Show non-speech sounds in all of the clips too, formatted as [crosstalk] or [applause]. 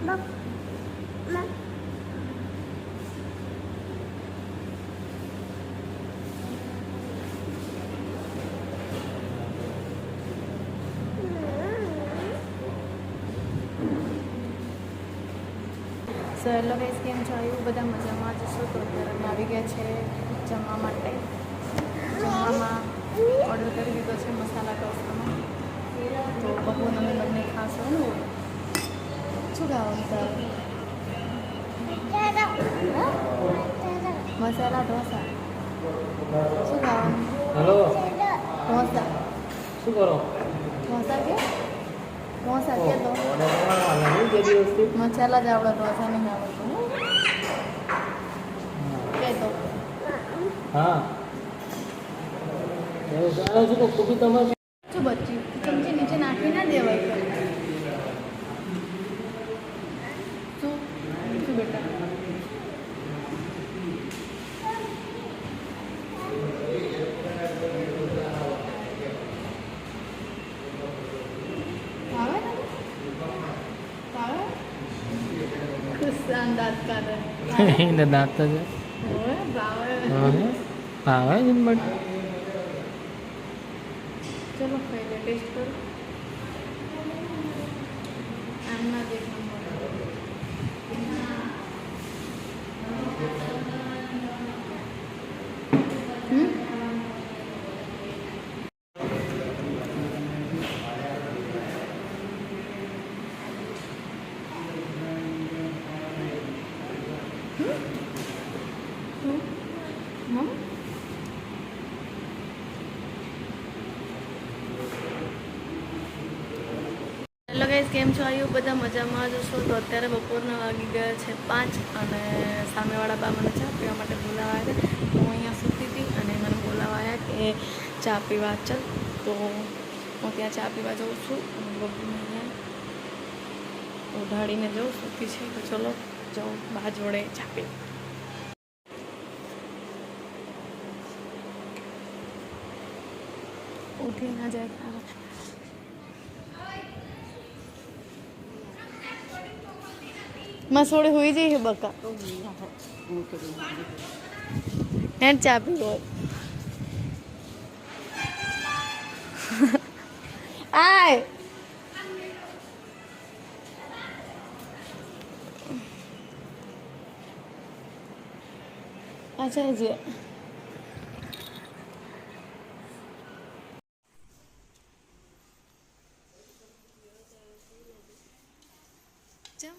So hello guys કેમ છો? એવું બધા મજામાં જ છો? તો અત્યારે અમે આવી ગયા છે જમવા માટે. જમવામાં ઓર્ડર કરી દીધો છે મસાલા ટોસ્ટમાં તો બહુ તમે બંને ખાશો શું તારે મસાલા. ઢોસા. શું ખાવાનું? હલો. ઢોસા. શું કરો? ઢોસા કે? ઢોસા કે તો? મસાલા જ આવડે ઢોસા નહીં આવડતું હો. કે તો? હા. એવું જાણો છું? કે તમારે શું બચ્યું ચમચી નીચે નાખી ના દેવાય તો શું શું બેટા ભાવે ને? ભાવે? ખુશાન દાંત કાઢે. [laughs] એને દાંત જ ભાવે. જ બટ ચલો ટેસ્ટ કરો આમના જ એક number hmm? Hmm? Hmm? Hello guys કેમ છો? આવ્યું બધા મજામાં જ છો તો અત્યારે બપોરના વાગી ગયા છે પાંચ અને સામેવાળા બા મને ચા પીવા માટે બોલાવ્યા છે. હું અહીંયા સૂતી હતી અને મને બોલાવાયા કે ચા પીવા ચાલ. તો હું ત્યાં ચા પીવા જાઉં છું બબુને ઉઢાડીને જાઉં. સૂતી છે તો ચલો જાઉં બા જોડે ચા પી ઉઠી ના જાય. ખાવા મસોડે હોઈ જઈએ બકા. હેડ ચા પીવો આય. અચ્છા જે ચમ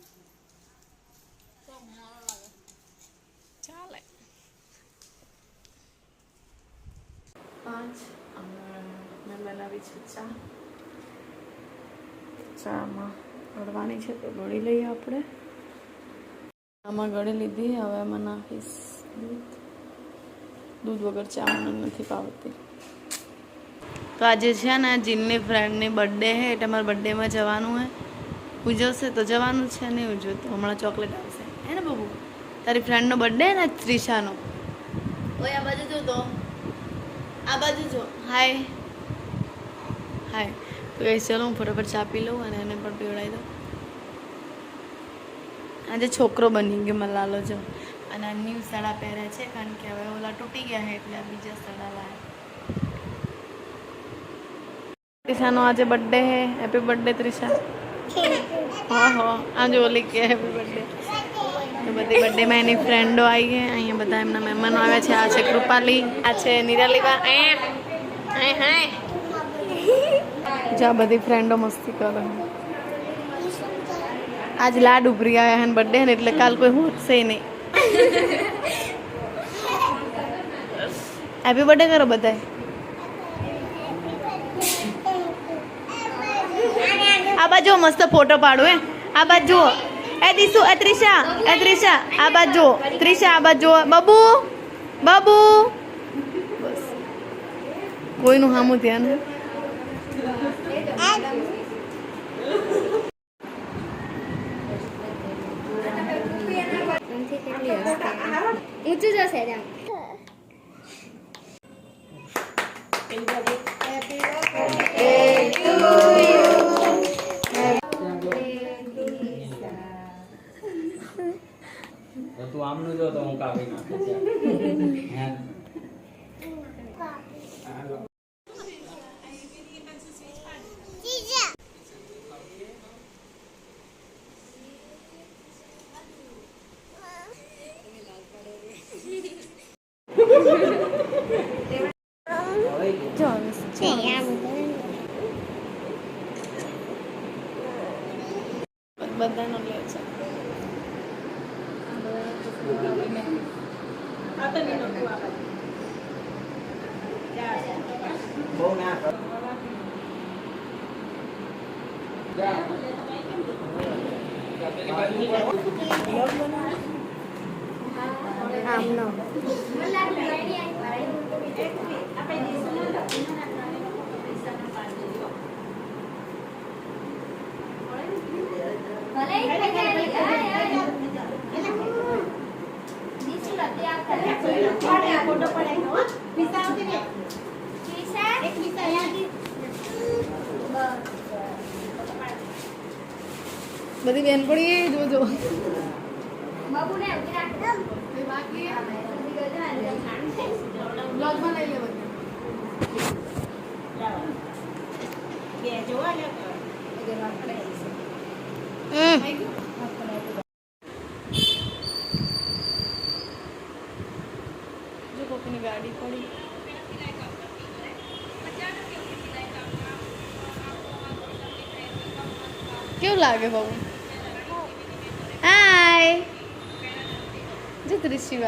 ચાલે પાંચ અને મેં બનાવી છે ચા ચામાં ગળવાની છે તો ગળી લઈએ આપણે. આમાં ગળી લીધી, હવે એમાં નાખીશ દૂધ. દૂધ વગર ચા મને નથી પાવતી તો આજે છે ને, જીનની ફ્રેન્ડની બર્થડે છે, એટલે મારા બર્થડેમાં જવાનું હે ઉજવશે તો જવાનું છે, નહીં ઉજવે તો હમણાં ચોકલેટ આવશે. હે ને બાબુ? તારી ફ્રેન્ડનો બર્થડે ને ત્રિશાનો ઓય, આ બાજુ જો તો. આ બાજુ જો. હાય હાય. તો એ ચલો હું ફટાફટ ચા પી લઉં અને એને પણ પીવડાવી દઉં. આજે છોકરો બની ગયો મને લાલો જો. અને આ ન્યૂ સાડા પહેર્યા છે કારણ કે હવે ઓલા તૂટી ગયા છે એટલે બીજા સાડા લાયા. ત્રિષાનો આજે બર્થડે હે હેપી બર્થડે ત્રિશા હા હા. આજે ઓલી કે હેપી બર્થડે તો બધી બર્થડેમાં એની ફ્રેન્ડો આવી ગઈ. અહીંયા બધા એમના મહેમાનો આવ્યા છે. આ છે કૃપાલી, આ છે નિરાલીબા જ્યાં બધી ફ્રેન્ડો મસ્તી કરે. આજ લાડ ઉભરી આવ્યા હે બર્થડે ને, એટલે કાલ કોઈ હોશે નહીં. હેપી બર્થડે કરો બધાય. આ બાજુ મસ્ત ફોટો પાડું, હે. આ બાજુ એ દીસુ એ ત્રિષા એ ત્રિષા. આ બાજુ ત્રિષા, આ બાજુ બબુ બબુ. બસ. કોઈનું સામું ધ્યાન પતી જશે એમ. તું આમનું જો તો હું કાપી નાખું. આમનો બધી બેન પડી જોજો. બાબુને જોવા બ્લોગમાં લઈ લે બધા પડી. કેવું લાગે બાબુ હાય જો ત્રિશી